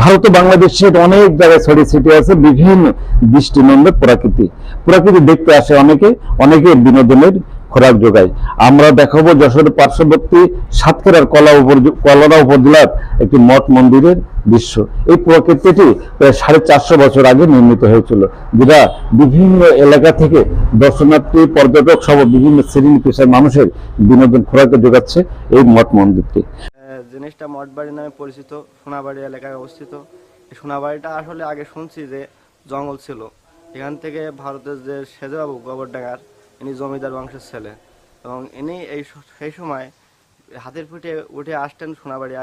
ভারত ও বাংলাদেশের অনেক জায়গায় ছড়িয়ে ছিটিয়ে আছে বিভিন্ন দৃষ্টিনন্দ প্রকৃতি। প্রকৃতি দেখতে আসে অনেকে অনেকে বিনোদনের খোরাক যোগায়। আমরা দেখাবো যশোরের পার্শ্ববর্তী সাতক্ষীরার কলা কলরা উপজেলার একটি মঠ মন্দিরের দৃশ্য। এই প্রকৃতিটি প্রায় সাড়ে চারশো বছর আগে নির্মিত হয়েছিল, যেটা বিভিন্ন এলাকা থেকে দর্শনার্থী, পর্যটক সহ বিভিন্ন শ্রেণি পেশার মানুষের বিনোদন খোরাকে যোগাচ্ছে এই মঠ মন্দিরটি। জিনিসটা মঠবাড়ি নামে পরিচিত, সোনাবাড়ি এলাকায় অবস্থিত। এই সোনাবাড়িটা আসলে আগে শুনছি যে জঙ্গল ছিল। এখান থেকে ভারতের যে সেজবাবু গোবরডাঙ্গার ইনি জমিদার বংশের ছেলে। এবং ইনি এই সেই সময় হাতের পিঠে উঠে আসতেন সোনাবাড়ি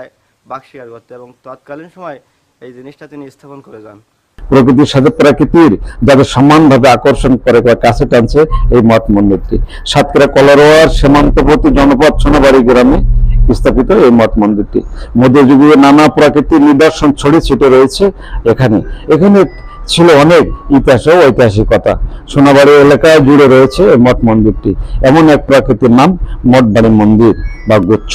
বাঘ শিকার করতে এবং তৎকালীন সময় এই জিনিসটা তিনি স্থাপন করে যান। প্রকৃতির সাথে প্রকৃতির যাদের সমানভাবে আকর্ষণ করে কাছে টানছে এই মঠ মন্দিরটি। সাতক্ষীরা, কলারোয়ার সীমান্তবর্তী জনপদ সোনাবাড়ি গ্রামে স্থাপিত এই মঠ মন্দিরটি। মধ্যযুগীয় নানা প্রাকৃতিক নিদর্শন ছড়িয়ে ছিটে রয়েছে এখানে। এখানে ছিল অনেক ইতিহাস ও ঐতিহাসিকতা। সোনাবাড়ি এলাকায় জুড়ে রয়েছে এই মঠ মন্দিরটি। এমন এক প্রাকৃতির নাম মঠবাড়ি মন্দির বা গুচ্ছ।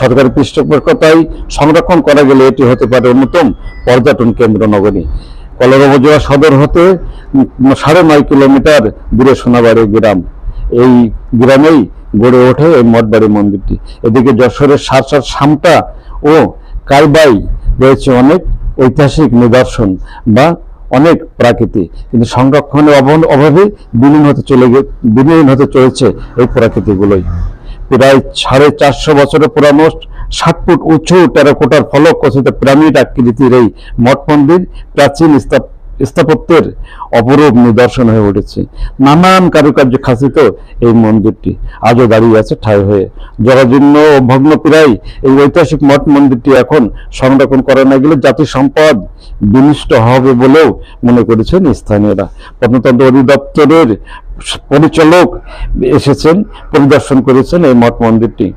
সরকারি পৃষ্ঠপোষকতায় সংরক্ষণ করা গেলে এটি হতে পারে অন্যতম পর্যটন কেন্দ্র নগরী। কলর উপজেলা সদর হতে সাড়ে নয় কিলোমিটার দূরে সোনাবাড়ি গ্রাম। এই গ্রামেই গড়ে ওঠে এই মঠবাড়ি মন্দিরটি। এদিকে যশোরের সারসার সামটা ও কালবাই রয়েছে অনেক ঐতিহাসিক নিদর্শন বা অনেক প্রাকৃতি। কিন্তু সংরক্ষণের অভাব- বিলীন হতে চলে বিলীন হতে চলেছে এই প্রাকৃতিগুলোই। প্রায় সাড়ে চারশো বছরের পুরানো ষাট ফুট উঁচু টেরাকোটার ফলক খচিত পিরামিড আকৃতির এই মঠ মন্দির প্রাচীন স্থাপ- স্থাপত্যের অপরূপ নিদর্শন হয়ে উঠেছে। নানান কারুকার্য খাসিত এই মন্দিরটি। আজও দাঁড়িয়ে আছে ঠাই হয়ে। জরাজীর্ণ ও ভগ্ন প্রায় এই ঐতিহাসিক মঠ মন্দিরটি এখন সংরক্ষণ করা না গেলে জাতির সম্পদ বিনষ্ট হবে বলেও মনে করেছেন স্থানীয়রা। প্রত্নতন্ত্র অধিদপ্তরের পরিচালক এসেছেন, পরিদর্শন করেছেন এই মঠ মন্দিরটি।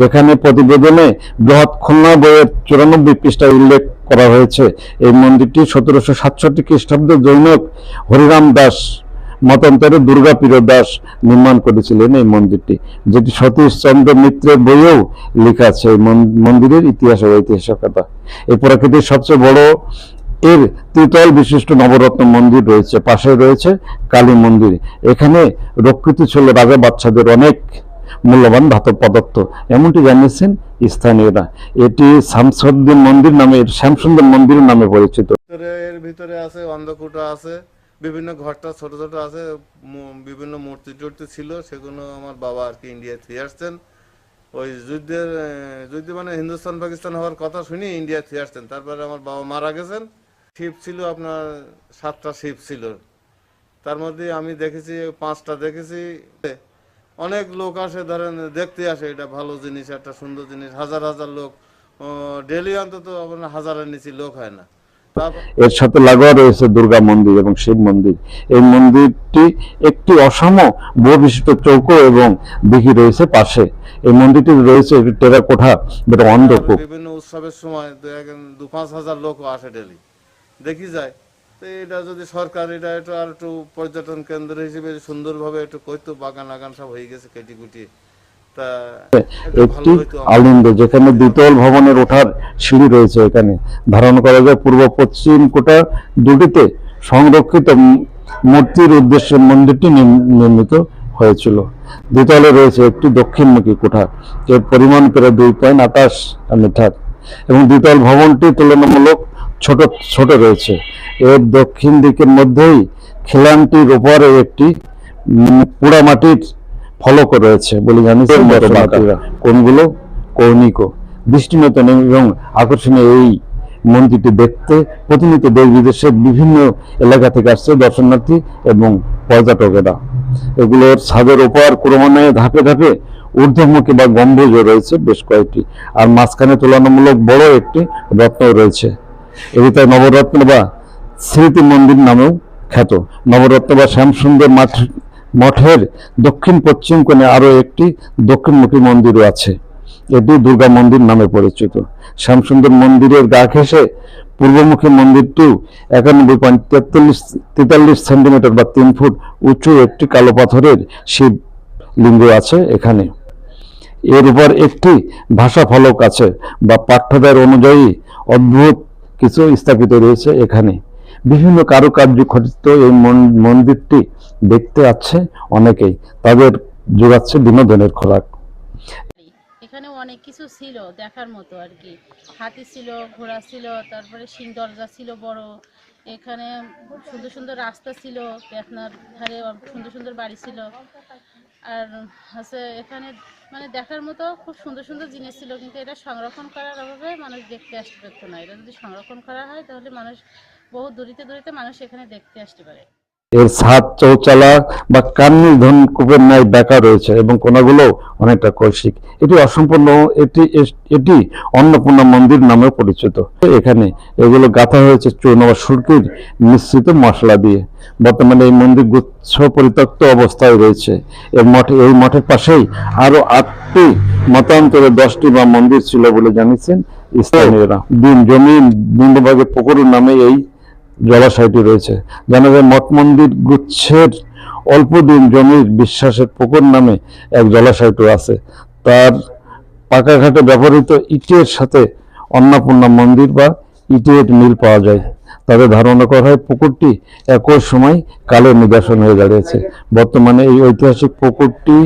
যেখানে প্রতিবেদনে বৃহৎ খুলনা বইয়ের চুরানব্বই পৃষ্ঠায় উল্লেখ করা হয়েছে। এই মন্দিরটি সতেরোশো সাতষট্টি খ্রিস্টাব্দে জৈনক হরিরাম দাস মতান্তরে দুর্গা প্রিয় দাস নির্মাণ করেছিলেন এই মন্দিরটি, যেটি সতীশ চন্দ্র মিত্রের বইয়েও লেখা আছে এই মন- মন্দিরের ইতিহাস ও ঐতিহাসিকতা। এই প্রকৃতির সবচেয়ে বড় এর ত্রিতল বিশিষ্ট নবরত্ন মন্দির রয়েছে, পাশে রয়েছে কালী মন্দির। এখানে রক্ষিত ছিল রাজা বাচ্চাদের অনেক মূল্যবান ধাতব পদার্থ। এমনটি জানিয়েছেন স্থানীয়রা। এটি শামসুদ্দিন মন্দির নামে, শ্যামসুন্দর মন্দির নামে পরিচিত। এর ভিতরে আছে অন্ধকূটা আছে, বিভিন্ন ঘরটা ছোট ছোট আছে বিভিন্ন মূর্তি টূর্তি ছিল, সেগুলো আমার বাবা আর কি ইন্ডিয়া থেকে আসছেন ওই যুদ্ধের যুদ্ধ মানে হিন্দুস্তান, পাকিস্তান হওয়ার কথা শুনি ইন্ডিয়া থেকে আসছেন তারপরে আমার বাবা মারা গেছেন। শিপ ছিল আপনার, সাতটা শিপ ছিল। তার মধ্যে আমি দেখেছি, পাঁচটা দেখেছি। অনেক লোক আসে ধরেন দেখতে আসে এটা ভালো জিনিস একটা সুন্দর জিনিস। হাজার হাজার লোক ডেলি অন্তত আপনার হাজারের নিচে লোক হয় না। এর সাথে লাগোয়া রয়েছে দুর্গা মন্দির এবং শিব মন্দির। এই মন্দিরটি একটি অসম বহু বিশিষ্ট চৌকো এবং দিঘি রয়েছে পাশে। এই মন্দিরটি রয়েছে যেটা অন্ধকূপ। বিভিন্ন উৎসবের সময় দু পাঁচ হাজার লোক আসে ডেলি দেখি যায়। তো এটা যদি সরকার এটা একটু আর একটু পর্যটন কেন্দ্র হিসেবে সুন্দরভাবে একটু করতো বাগান আগান সব হয়ে গেছে কেটি কুটি তা একটি আলিন্দ যেখানে দ্বিতল ভবনের ওঠার সিঁড়ি রয়েছে এখানে। ধারণ করা যায় পূর্ব পশ্চিম কোটা দুটিতে সংরক্ষিত মূর্তির উদ্দেশ্যে মন্দিরটি নির্ম- নির্মিত হয়েছিল। দ্বিতলে রয়েছে একটি দক্ষিণমুখী কোঠা এর পরিমাণ প্রায় দুই পয়েন্ট আঠাশ মিটার। এবং দ্বিতল ভবনটি তুলনামূলক ছোট ছোট রয়েছে। এর দক্ষিণ দিকের মধ্যেই খিলানটির উপরে একটি পোড়ামাটির ফলক রয়েছে বলে দর্শনার্থীরা কোনগুলো কৌণিক দৃষ্টিনতন এবং আকর্ষণীয় এই মন্দিরটি দেখতে। প্রতিনিয়ত দেশ বিদেশের বিভিন্ন এলাকা থেকে আসছে দর্শনার্থী এবং পর্যটকেরা। এগুলোর ছাদের ওপর ক্রমান্বয়ে ধাপে ধাপে ঊর্ধ্বমুখী বা গম্বুজ রয়েছে বেশ কয়েকটি। আর মাঝখানে তুলনামূলক বড় একটি রত্ন রয়েছে। এটি নবরত্ন বা স্মৃতি মন্দির নামেও খ্যাত। নবরত্ন বা শ্যামসুন্দর মাঠ, মঠের দক্ষিণ পশ্চিম কোণে আরও একটি দক্ষিণমুখী মন্দিরও আছে। এটি দুর্গা মন্দির নামে পরিচিত। শ্যামসুন্দর মন্দিরের গা ঘেঁষে পূর্বমুখী মন্দিরটিও একানব্বই পয়েন্ট তেতাল্লিশ তেতাল্লিশ সেন্টিমিটার বা তিন ফুট উঁচু একটি কালো পাথরের শিব লিঙ্গ আছে এখানে। এর উপর একটি ভাষা ফলক আছে বা পাঠ্যদার অনুযায়ী অদ্ভুত কিছু স্থাপিত রয়েছে এখানে। বিভিন্ন কারুকার্য খচিত এই মন- মন্দিরটি দেখতে আছে অনেকেই। তাদের যোগাচ্ছে বিনোদনের খোরাক। অনেক কিছু ছিল দেখার মতো আর কি। হাতি ছিল, ঘোড়া ছিল, তারপরে সিং দরজা ছিল বড়। এখানে সুন্দর সুন্দর রাস্তা ছিল পেতনার ধারে সুন্দর সুন্দর বাড়ি ছিল। আর হচ্ছে এখানে মানে দেখার মতো খুব সুন্দর সুন্দর জিনিস ছিল, কিন্তু এটা সংরক্ষণ করার অভাবে মানুষ দেখতে আসতে পারতো না। এটা যদি সংরক্ষণ করা হয়, তাহলে মানুষ বহু দূরিতে দূরিতে মানুষ এখানে দেখতে আসতে পারে। এর ছাদ চৌচালা বা কান্নি ধনকূপের ন্যায় বেঁকা রয়েছে এবং কোনাগুলো অনেকটা কৈশিক। এটি অসম্পূর্ণ, এটি এটি অন্নপূর্ণা মন্দির নামে পরিচিত। এখানে এগুলো গাঁথা হয়েছে চূর্ণ বা সুরকির মিশ্রিত মশলা দিয়ে। বর্তমানে এই মন্দির গুচ্ছ পরিত্যক্ত অবস্থায় রয়েছে। এর মঠে, এই মঠের পাশেই আরও আটটি মতান্তরে দশটি বা মন্দির ছিল বলে জানিয়েছেন স্থানীয়রা। দিন জমি নিম্নভাগে পুকুর নামে এই জলাশয়টি রয়েছে। জানা যায় মঠ মন্দির গুচ্ছের অল্প দিন জমির বিশ্বাসের পুকুর নামে এক জলাশয়টি আছে। তার পাকাঘাটে ব্যবহৃত ইটের সাথে অন্নপূর্ণা মন্দির বা ইটের মিল পাওয়া যায়। তাদের ধারণা করা হয় পুকুরটি একই সময় কালের নিদর্শন হয়ে দাঁড়িয়েছে। বর্তমানে এই ঐতিহাসিক পুকুরটি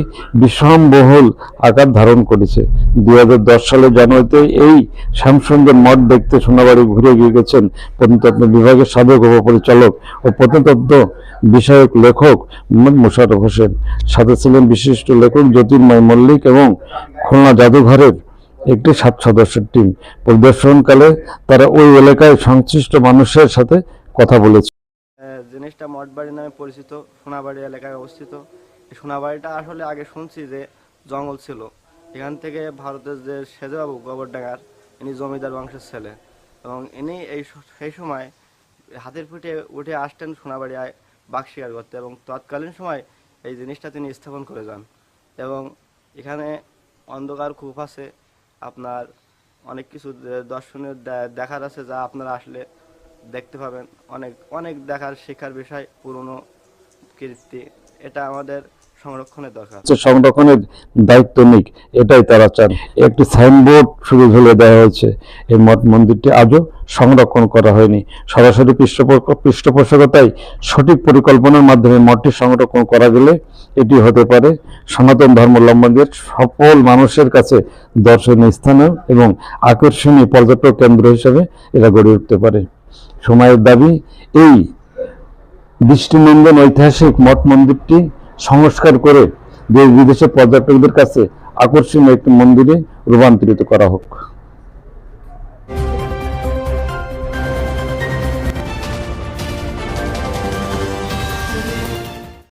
বিষমবহুল আকার ধারণ করেছে। দুই হাজার দশ সালের জানুয়ারিতে এই শ্যামসুন্দর মঠ দেখতে সোনাবাড়ি ঘুরে গিয়ে গেছেন প্রত্নতত্ত্ব বিভাগের সাবেক উপপরিচালক ও প্রত্নতত্ত্ব বিষয়ক লেখক মোহাম্মদ মোশাররফ হোসেন। সাথে ছিলেন বিশিষ্ট লেখক জ্যোতির্ময় মল্লিক এবং খুলনা জাদুঘরের একটি সাত সদস্যের টিম পরিদর্শনকালে তারা ওই এলাকায় সংশ্লিষ্ট মানুষের সাথে কথা বলেছে। জিনিসটা মঠবাড়ি নামে পরিচিত, সোনাবাড়ি এলাকায় অবস্থিত। সোনাবাড়িটা আসলে আগে শুনছি যে জঙ্গল ছিল। এখান থেকে ভারতের যে সেজবাবু গোবরডাঙ্গার ইনি জমিদার বংশের ছেলে। এবং ইনি এই সেই সময় হাতের পিঠে উঠে আসতেন সোনাবাড়ি বাঘ শিকার করতে এবং তৎকালীন সময় এই জিনিসটা তিনি স্থাপন করে যান। এবং এখানে অন্ধকার কূপ আছে। আপনার অনেক কিছু দর্শনীয় দেখার আছে যা আপনারা আসলে দেখতে পাবেন। অনেক অনেক দেখার, শেখার বিষয় পুরনো কীর্তি। এটা আমাদের সংরক্ষণের দায়িত্ব নিক, এটাই তারা চান। একটি সাইনবোর্ড শুধু ঝুলে দেওয়া হয়েছে। এই মঠ মন্দিরটি আজও সংরক্ষণ করা হয়নি। সরাসরি পৃষ্ঠপোষকতায় সঠিক পরিকল্পনার মাধ্যমে মঠটি সংরক্ষণ করা গেলে এটি হতে পারে সনাতন ধর্মাবলম্বীদের সফল মানুষের কাছে দর্শনীয় স্থানীয় এবং আকর্ষণীয় পর্যটক কেন্দ্র হিসেবে এটা গড়ে উঠতে পারে। সময়ের দাবি এই দৃষ্টিনন্দন ঐতিহাসিক মঠ মন্দিরটি সংস্কার করে দেশ বিদেশে পর্যটকদের কাছে আকর্ষণীয় একটি মন্দিরে রূপান্তরিত করা হোক।